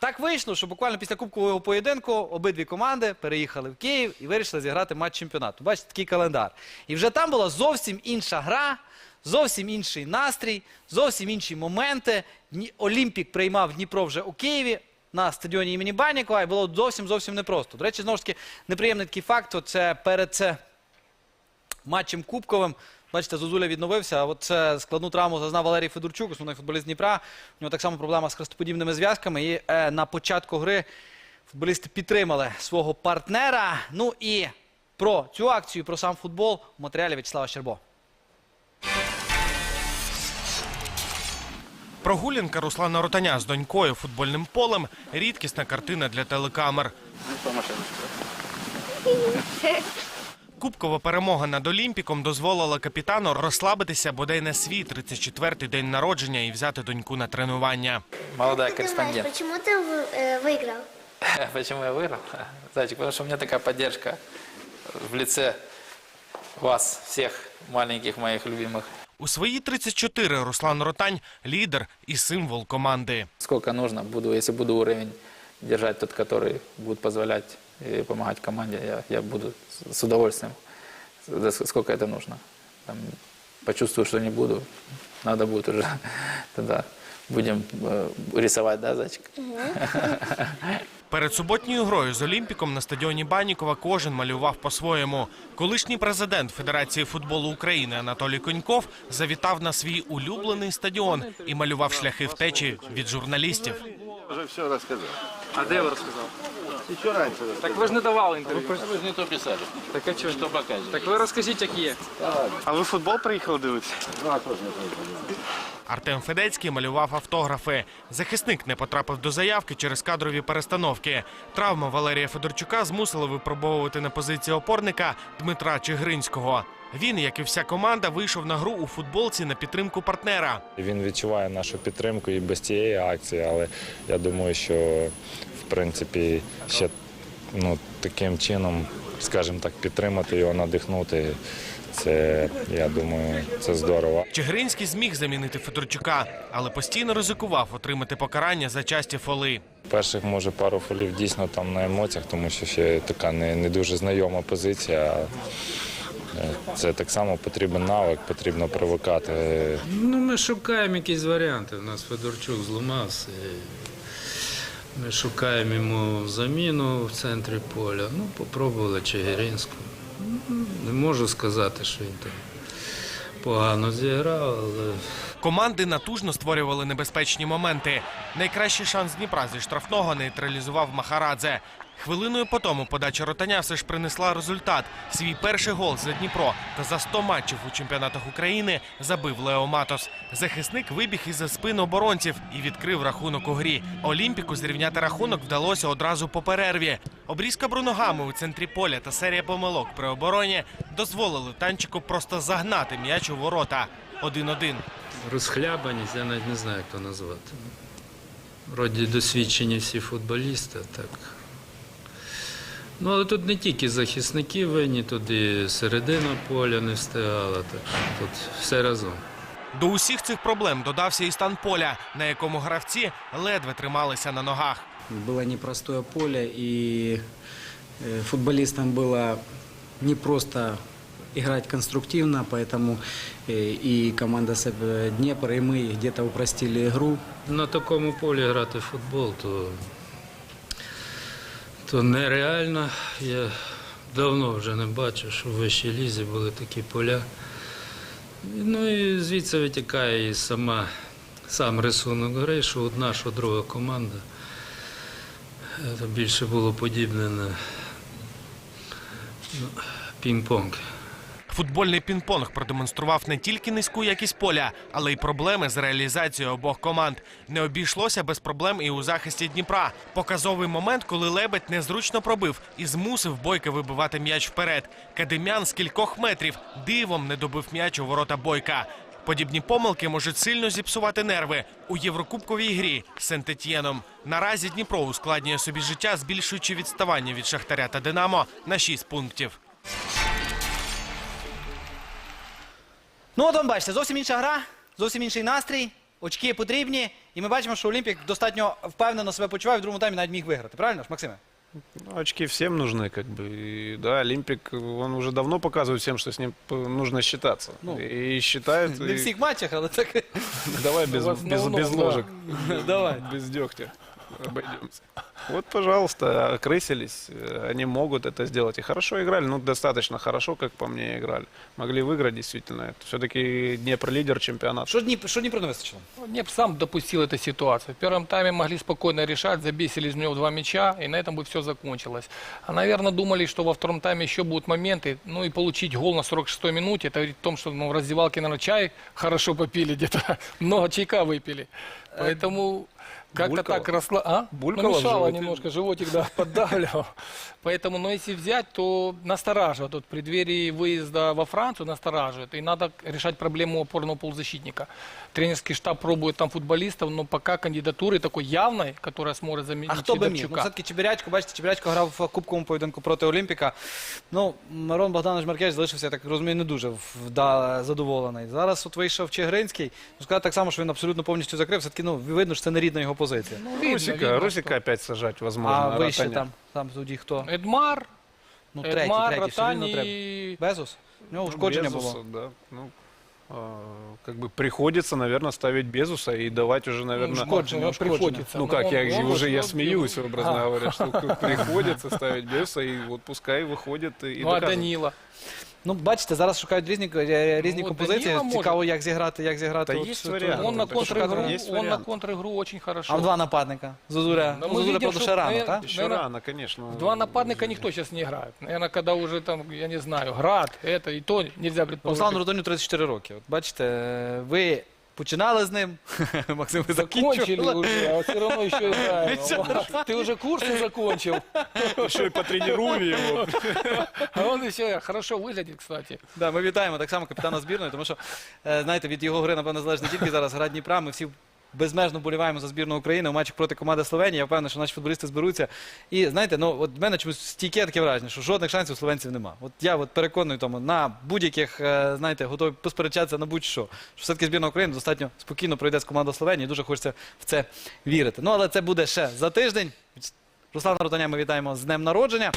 так вийшло, що буквально після кубкового поєдинку обидві команди переїхали в Київ і вирішили зіграти матч чемпіонату. Бачите, такий календар. І вже там була зовсім інша гра, зовсім інший настрій, зовсім інші моменти. Олімпік приймав Дніпро вже у Києві. На стадіоні імені Банікова і було зовсім зовсім непросто. До речі, знову ж таки, неприємний такий факт. Це перед це матчем кубковим. Бачите, Зозуля відновився. А от це складну травму зазнав Валерій Федорчук, основний футболіст Дніпра. У нього так само проблема з хрестоподібними зв'язками. І е, на початку гри футболісти підтримали свого партнера. Ну і про цю акцію, про сам футбол у матеріалі В'ячеслава Щербо. Прогулянка Руслана Ротаня з донькою футбольним полем рідкісна картина для телекамер. Кубкова перемога над Олімпіком дозволила капітану розслабитися бодай на свій 34-й день народження і взяти доньку на тренування. Молодая Ты знаешь, корреспондент. почему ты вы- э, выиграл? Почему я выиграл? Зайчик, потому что у меня такая поддержка в лице вас, всех маленьких моих любимых. У свої 34 Руслан Ротань лідер і символ команди. Сколько нужно, буду, если буду уровень держать тот, который будет позволять и помогать команде, я, я буду с- с удовольствием. Сколько это нужно. Там, почувствую, что не буду, надо будет уже тогда будем э, рисовать, да, зайчик? Перед суботньою грою з Олімпіком на стадіоні Банікова кожен малював по-своєму. Колишній президент Федерації футболу України Анатолій Коньков завітав на свій улюблений стадіон і малював шляхи втечі від журналістів. Вже все розказав. А де ви розказали? Ще раніше Так ви ж не давали інтерв'ю. Ви ж не то писали. Так а чого? Так ви розкажіть, як є. А ви футбол приїхали дивитися? Артем Федецький малював автографи. Захисник не потрапив до заявки через кадрові перестановки. Травма Валерія Федорчука змусила випробовувати на позиції опорника Дмитра Чигринського. Він, як і вся команда, вийшов на гру у футболці на підтримку партнера. Він відчуває нашу підтримку і без цієї акції, але я думаю, що в принципі ще ну, таким чином, скажімо так, підтримати його, надихнути. Це я думаю, це здорово. Чигиринський зміг замінити Федорчука, але постійно ризикував отримати покарання за часті фоли. Перших може пару фолів дійсно там на емоціях, тому що ще така не, не дуже знайома позиція. Е, Це так само потрібен навик, потрібно привикати. Ну, ми шукаємо якісь варіанти. У нас Федорчук зламався. Ми шукаємо йому заміну в центрі поля. Ну, попробували Чигиринську. Ну, Не можу сказати, що він там погано зіграв, але Команди натужно створювали небезпечні моменти. Найкращий шанс Дніпра зі штрафного нейтралізував Махарадзе. Хвилиною по тому подача Ротаня все ж принесла результат. Свій перший гол за Дніпро та за 100 матчів у чемпіонатах України забив Лео Матос. Захисник вибіг із-за спин оборонців і відкрив рахунок у грі. Олімпіку зрівняти рахунок вдалося одразу по перерві. Обрізка бруногами у центрі поля та серія помилок при обороні дозволили танчику просто загнати м'яч у ворота. 1-1. розхлябаність, я навіть не знаю, як то назвати. Вроді досвідчені всі футболісти, так. Ну, але тут не тільки захисники винні, тут і середина поля не встигала, так що тут все разом. До усіх цих проблем додався і стан поля, на якому гравці ледве трималися на ногах. Было непростое поле, и э, футболистам было не просто играть конструктивно, поэтому э, и команда СЭП Днепр, и мы где-то упростили игру. На такому полі грати в футбол, то, то нереально. Я давно вже не бачив, що в вищій лізі були такі поля. Ну і звідси витікає і сама, сам рисунок гри, що одна, що друга команда. Це більше було подібне на ну, пінг-понг. Футбольний пінг-понг продемонстрував не тільки низьку якість поля, але й проблеми з реалізацією обох команд. Не обійшлося без проблем і у захисті Дніпра. Показовий момент, коли Лебедь незручно пробив і змусив Бойка вибивати м'яч вперед. Кадем'ян з кількох метрів дивом не добив м'яч у ворота Бойка. Подібні помилки можуть сильно зіпсувати нерви у єврокубковій грі з Сент-Етьєном. Наразі Дніпро ускладнює собі життя, збільшуючи відставання від Шахтаря та Динамо на 6 пунктів. Ну, от вам бачите, зовсім інша гра, зовсім інший настрій. очки потрібні, і ми бачимо, що Олімпік достатньо впевнено себе почуває в другому таймі навіть міг виграти. Правильно ж, Максиме? Ну, очки всем нужны, как бы. И, да, Олимпик, он уже давно показывает всем, что с ним п- нужно считаться. Ну, и считает... Не в и- всіх матчах, але так. Давай без, без, без ложек. Давай. Без дегтя Обойдемся. Вот, пожалуйста, окрысились. Э, Они могут это сделать. И хорошо играли. Ну, достаточно хорошо, как по мне, играли. Могли выиграть, действительно. Это все-таки Днепр лидер чемпионата. Що Дніп, що Дніпро не вистачило? Днепр сам допустил эту ситуацию. В первом тайме могли спокойно решать, забесили из него два мяча, и на этом бы все закончилось. А, наверное, думали, что во втором тайме еще будут моменты, ну и получить гол на 46-й минуте, это говорит о том, что ну, в раздевалке, наверное, чай хорошо попили, где-то много чайка выпили. Поэтому как-то Булькало? так росла... А? Булькало ну, в мешало животе? немножко, животик, да, поддавливал. Поэтому, но если взять, то настораживает. Вот в преддверии выезда во Францию настораживает. И надо решать проблему опорного полузащитника. Тренерский штаб пробует там футболистов, но пока кандидатуры такой явной, которая сможет заменить А хто би міг? Ну, Сидорчука. все-таки Чебірячко, бачите, Чебірячко грав в кубковому поєдинку проти Олімпіка. Ну, Мирон Богданович Маркевич залишився, я так розумію, не дуже вда- задоволений. Зараз от вийшов Чигринський. Ну, сказати так само, що він абсолютно повністю закрив. Все-таки ну, видно, що це не рідна його позиція. Ну, видно, Русика, видно, Русика опять сажать возможно. а вище Ротаня. там, там тоді хто? что Эдмар, Ну, третій, Эдмар, третій, все рівно Ротани треба. и... Безус? У нього Ну, ушкодження Безуса, було. да. Ну, а, как бы приходится, наверное, ставить Безуса и давать уже, наверное... ушкодження, Ну, ушкодження. приходится. Ну Но как, он- я он уже я вот- смеюсь, образно А. говоря, что приходится ставить Безуса, и вот пускай выходит и Ну, а доказывает. Данила? Ну, бачите, зараз шукають різні, е, різні Ну, композиції. Даніла може. Цікаво, як зіграти, як зіграти. Та от є варіанти. Он на так контр-игру, есть он на вариант. контр-игру очень хорошо. А в два нападника. Зозуля. Ну, Ну, Зозуля, видим, правда, ще рано, так? Еще рано, конечно. Два нападника никто сейчас не играет. Наверное, когда уже там, я не знаю, град, это и то нельзя предположить. Руслану Рудоню 34 роки. От бачите, е, ви починали з ним, Максим, ви Закончили закінчили. уже, а все равно еще играем. Ты уже курсы закончил, Еще и потренируем его. а он еще хорошо выглядит, кстати. Да, ми вітаємо так само капітана збірної, тому що, е, знаєте, від його гри, напевно, залежить не тільки зараз гра Дніпра. Ми всі безмежно боліваємо за збірну України у матчах проти команди Словенії. Я впевнений, що наші футболісти зберуться. І знаєте, ну от в мене чомусь стійке таке враження, що жодних шансів словенців нема. От я от переконаний тому, на будь-яких, е, знаєте, готовий посперечатися на будь-що. Що все-таки збірна України достатньо спокійно пройде з командою Словенії. Дуже хочеться в це вірити. Ну але це буде ще за тиждень. Руслана Ротаня ми вітаємо з днем народження.